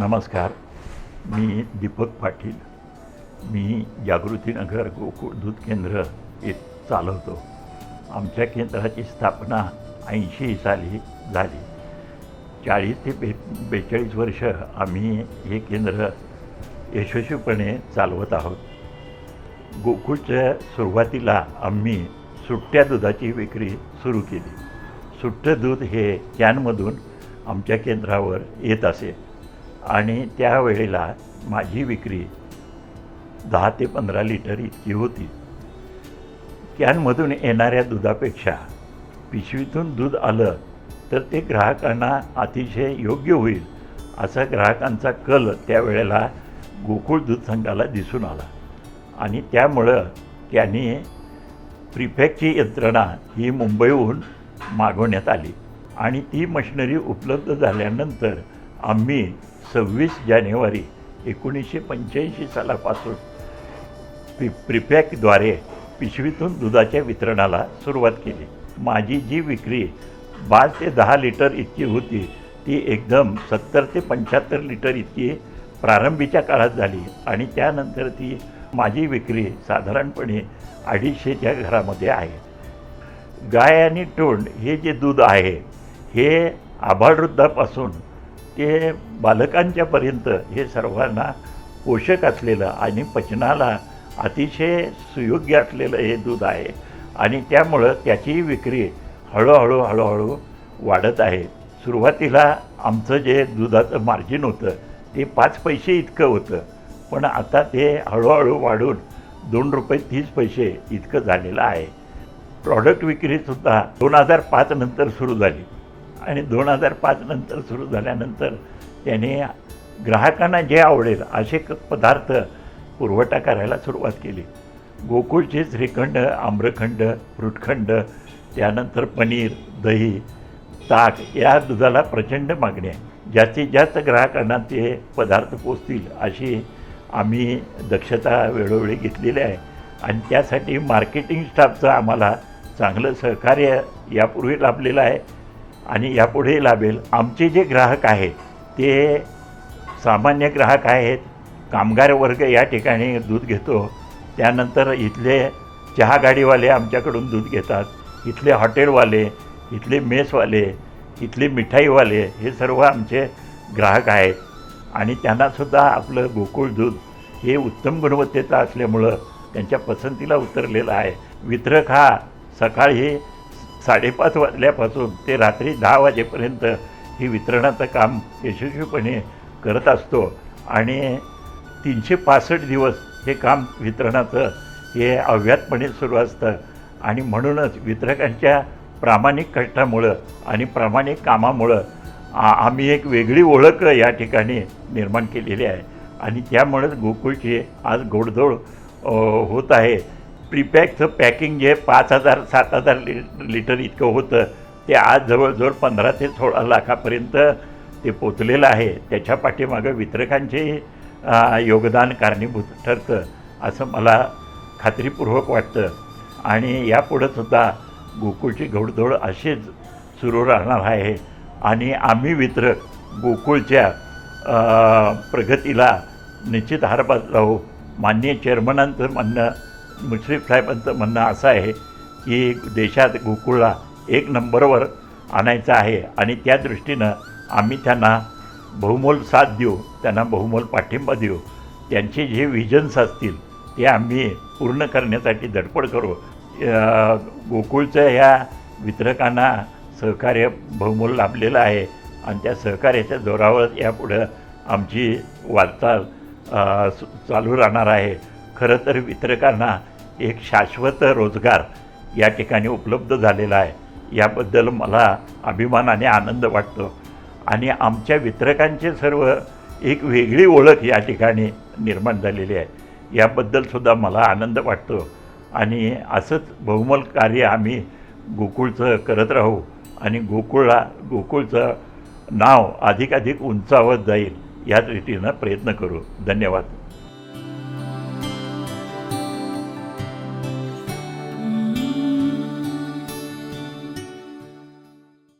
नमस्कार. मी दीपक पाटील. मी जागृतीनगर गोकुळ दूध केंद्र हे चालवतो. आमच्या केंद्राची स्थापना ऐंशी साली झाली. चाळीस ते बे बेचाळीस वर्ष आम्ही हे केंद्र यशस्वीपणे चालवत आहोत. गोकुळच्या सुरुवातीला आम्ही सुट्ट्या दुधाची विक्री सुरू केली. सुट्टं दूध हे कॅनमधून आमच्या केंद्रावर येत असे. आणि त्यावेळेला माझी विक्री दहा ते पंधरा लिटर इतकी होती. कॅनमधून येणाऱ्या दुधापेक्षा पिशवीतून दूध आलं तर ते ग्राहकांना अतिशय योग्य होईल असा ग्राहकांचा कल त्यावेळेला गोकुळ दूध संघाला दिसून आला. आणि त्यामुळं त्यांनी प्रिफॅक्टची यंत्रणा ही मुंबईहून मागवण्यात आली. आणि ती मशिनरी उपलब्ध झाल्यानंतर आम्ही सव्वीस जानेवारी एकोणीसशे पंच्याऐंशी सालापासून प्रि प्रिपॅकद्वारे पिशवीतून दुधाच्या वितरणाला सुरुवात केली. माझी जी विक्री पाच ते दहा लिटर इतकी होती ती एकदम सत्तर ते पंच्याहत्तर लिटर इतकी प्रारंभीच्या काळात झाली आणि त्यानंतर ती माझी विक्री साधारणपणे अडीचशेच्या घरामध्ये आहे. गाय आणि तोंड हे जे दूध आहे हे आभाळवृद्धापासून ते बालकांच्यापर्यंत हे सर्वांना पोषक असलेलं आणि पचनाला अतिशय सुयोग्य असलेलं हे दूध आहे. आणि त्यामुळं त्याची विक्री हळूहळू हळूहळू वाढत आहे. सुरुवातीला आमचं जे दुधाचं मार्जिन होतं ते पाच पैसे इतकं होतं. पण आता ते हळूहळू वाढून दोन रुपये तीस पैसे इतकं झालेलं आहे. प्रॉडक्ट विक्रीसुद्धा दोन हजार पाच नंतर सुरू झाली. आणि दोन हजार पाच नंतर सुरू झाल्यानंतर त्याने ग्राहकांना जे आवडेल असे क- पदार्थ पुरवठा करायला सुरुवात केली. गोकुळचे श्रीखंड आम्रखंड फ्रूटखंड त्यानंतर पनीर दही ताक या दुधाला प्रचंड मागणी आहे. जास्तीत जास्त ग्राहकांना ते पदार्थ पोचतील अशी आम्ही दक्षता वेळोवेळी घेतलेली आहे. आणि त्यासाठी मार्केटिंग स्टाफचं आम्हाला चांगलं सहकार्य यापूर्वी लाभलेलं आहे. आणि यापुढेही लाभेल. आमचे जे ग्राहक आहेत ते सामान्य ग्राहक आहेत कामगार वर्ग या ठिकाणी दूध घेतो. त्यानंतर इथले चहा गाडीवाले आमच्याकडून दूध घेतात. इथले हॉटेलवाले इथले मेसवाले इथले मिठाईवाले हे सर्व आमचे ग्राहक आहेत. आणि त्यांनासुद्धा आपलं गोकुळ दूध हे उत्तम गुणवत्तेचं असल्यामुळं त्यांच्या पसंतीला उतरलेलं आहे. वितरक हा सकाळी साडेपाच वाजल्यापासून ते रात्री दहा वाजेपर्यंत ही वितरणाचं काम यशस्वीपणे करत असतो. आणि तीनशे पासष्ट दिवस हे काम वितरणाचं हे अव्यातपणे सुरू असतं. आणि म्हणूनच वितरकांच्या प्रामाणिक कष्टामुळं आणि प्रामाणिक कामामुळं आ आम्ही एक वेगळी ओळख या ठिकाणी निर्माण केलेली आहे. आणि त्यामुळेच गोकुळची आज गोडधोड होत आहे. प्रीपॅकचं पॅकिंग जे पाच हजार सात हजार लि लिटर इतकं होतं ते आज जवळजवळ पंधरा ते सोळा लाखापर्यंत ते पोचलेलं आहे. त्याच्या पाठीमागं वितरकांचे योगदान कारणीभूत ठरतं असं मला खात्रीपूर्वक वाटतं. आणि यापुढंसुद्धा गोकुळची घोडदौड अशीच सुरू राहणार आहे. आणि आम्ही वितरक गोकुळच्या प्रगतीला निश्चित हारभार राहू माननीय चेअरमनांचं म्हणणं मुश्रीफ साहेबांचं म्हणणं असं आहे की देशात गोकुळला एक नंबरवर आणायचं आहे आणि त्या दृष्टीनं आम्ही त्यांना बहुमोल साथ देऊ त्यांना बहुमोल पाठिंबा देऊ. त्यांचे जे विजन्स असतील ते आम्ही पूर्ण करण्यासाठी धडपड करू. गोकुळचं ह्या वितरकांना सहकार्य बहुमोल लाभलेलं आहे आणि त्या सहकार्याच्या जोरावर यापुढं आमची वाटचाल सु- चालू राहणार आहे. खरं तर वितरकांना एक शाश्वत रोजगार या ठिकाणी उपलब्ध झालेला आहे. याबद्दल मला अभिमान आणि आनंद वाटतो. आणि आमच्या वितरकांचे सर्व एक वेगळी ओळख या ठिकाणी निर्माण झालेली आहे. याबद्दलसुद्धा मला आनंद वाटतो. आणि असंच बहुमल कार्य आम्ही गोकुळचं करत राहू आणि गोकुळला गोकुळचं नाव अधिकाधिक उंचावत जाईल या रीतीनं प्रयत्न करू. धन्यवाद.